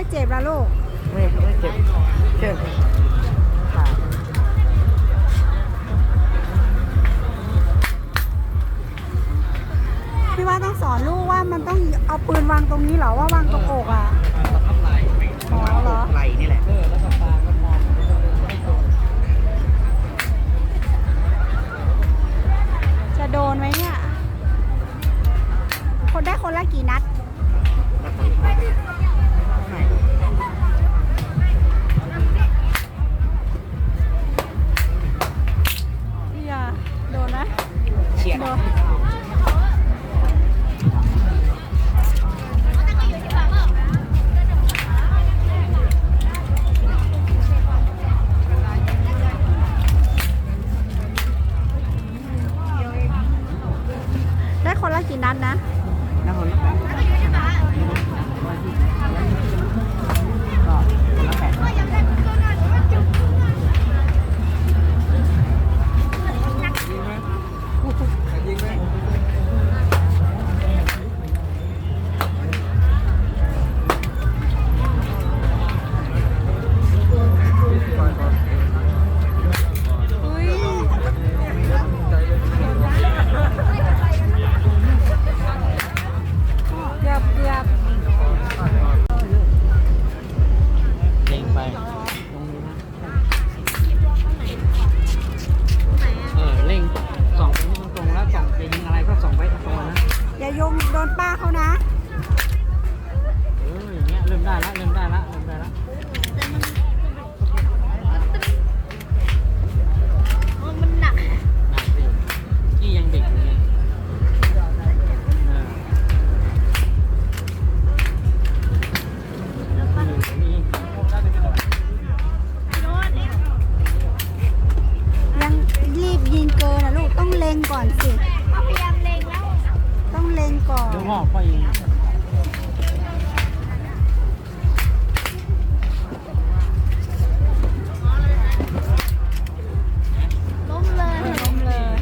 ยเจ็บละลูกไม่ไม่เจ็บเชิญค่ะพี่ว่าต้องสอนลูกว่ามันต้องเอาปืนวางตรงนี้เหรอว่าวางตรงอกอะอ๋อเหรอไหลนี่แหละจะโดนไหมเนี่ย คนได้คนละกี่นัด นนะเฉียดโดนได้คนละกี่นัดนะนะ ก่อนเดี๋ยวพ่อพ่อยิงล้มเลยล้มเลย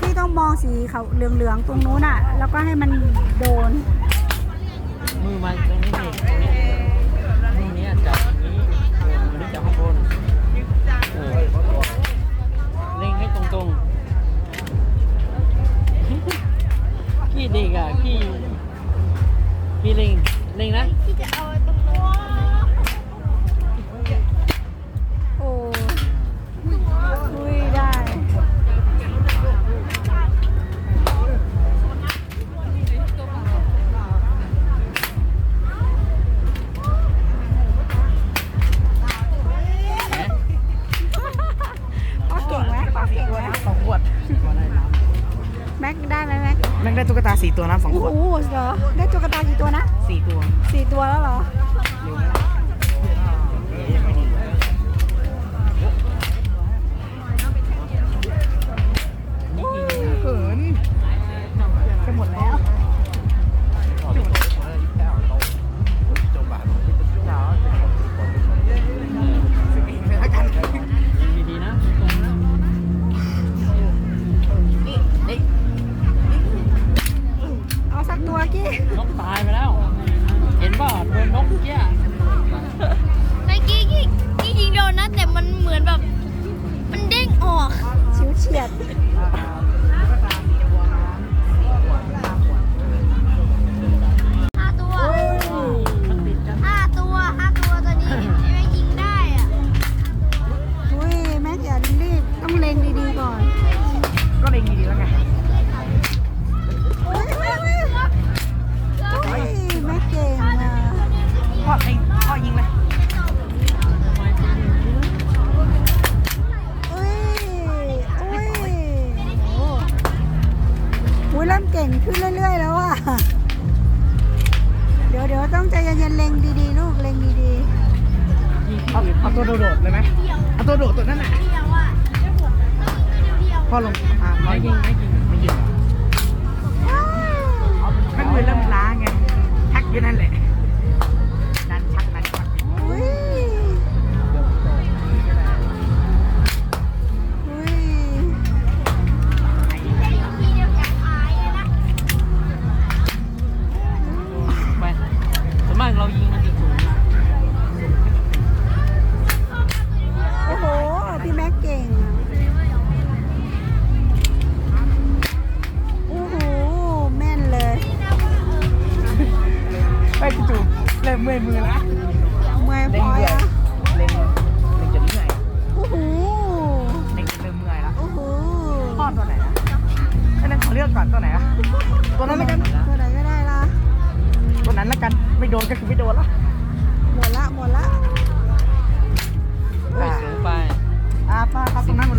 พี่ต้องมองสีเขาเหลืองๆตรงนู้นอะ แล้วก็ให้มันโดน มื สี่ตัวนะสองโอ้ขวดโหเหรอได้ตุ๊กตากี่ตัวนะสี่ตัวสี่ตัวแล้วเหรอ เร็วไหม กตัวกี้นกตายไปแล้ว เห็นป่ะโดนนกเมื่อกี้เมื่อกี้กี้กี้ยิงโดนนะแต่มันเหมือนแบบ มันเด้งออก ชิวเฉียด มเก่งขึ้นเรื่อย ๆ แล้วอะ เดี๋ยวเดี๋ยวต้องใจเย็นๆเล็งดีๆ ลูกเล็งดีเอาเอาตัวโดดๆเลยไหมเอาตัวโดดตัวนั้นน่ะเดียวอะพ่อลงอ่าไม่ยิงไม่ยิงไม่ยิงๆว้าวข้างมือเริ่มล้าไงทักอยู่นั่นแหละ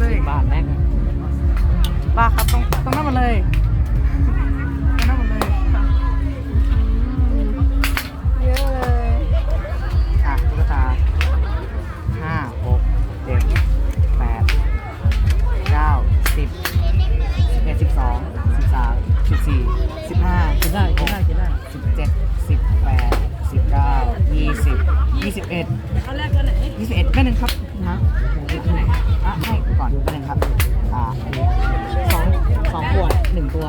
เลยสิบบาทแรกอะป้าครับตรงตรงนั้นหมดเลยตรงนั้นหมดเลยเยอะเลยอะตุ๊กตาห้าหกเจ็ดแปดเก้าสิบสิบเอ็ดสิบสองสิบสามสิบสี่สิบห้ากินได้กินได้กินได้สิบเจ็ดสิบแปดสิบเก้ายี่สิบยี่สิบเอ็ดยี่สิบเอ็ดแม่หนึ่งครับนะอะ ให้ก่อนแม่หนึ่งครับอ่าสองสองขวดหนึ่งตัว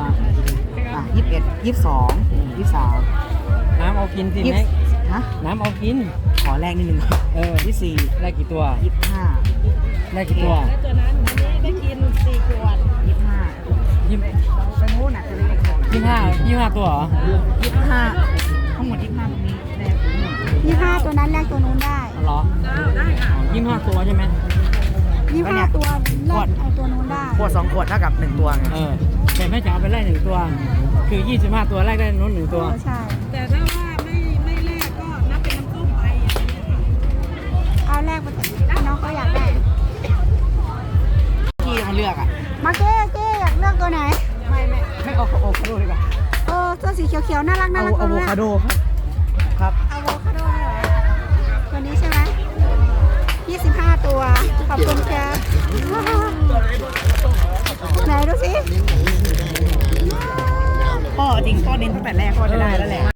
อะยี่สิบเอ็ดยี่สิบสองยี่สิบสามน้ำเอากินสิยี่แม็สิกบฮะน้ำเอากิน ขอแรกนิดนึงครับเออยี่สิบสี่ได้กี่ตัว ยี่สิบห้าได้กี่ตัวยี่สิบห้ายี่ไปนู้นน่ะจะเล็กๆยี่ห้ายี่ห้าตัวเหรอยี่สิบห้าทั้งหมดยี่สิบห้าตรงนี้แรกทั้งหมดยี่ห้าตัวนั้นแลกตัวนู้นได้เอาเหรอยี่ห้าตัวใช่ไหม ยี่ห้าตัวแลกเอาตัวนู้นได้ ขวดสองขวดเท่ากับหนึ่งตัวไงเออแต่แม่จะเอาไปไล่หนึ่งตัว คือยี่สิบห้าตัวไล่ได้นู้นหนึ่งเอตัวอใช่ แต่ถ้าว่าไม่ไม่แลกก็นับเป็นน้ำส้มไปอย่างนี้ยค่ะเอาแลกไปเถอะน้องเขาอยากได้ ที่มันเลือกอะ มาเก้เก้อยากเลือกตัวไหน ไม่ไม่ไม่เอาโอคาโดดีกว่าเออตัวสีเขียวๆน่ารักน่าเอารักอะตัวโวนู้นคาอะโดครับ ครับ 25 ตัว ขอบคุณค่ะไหนดูสิพ่อจริงพ่อเน้นตั้งแต่แรกพ่อจะได้แล้วแหละ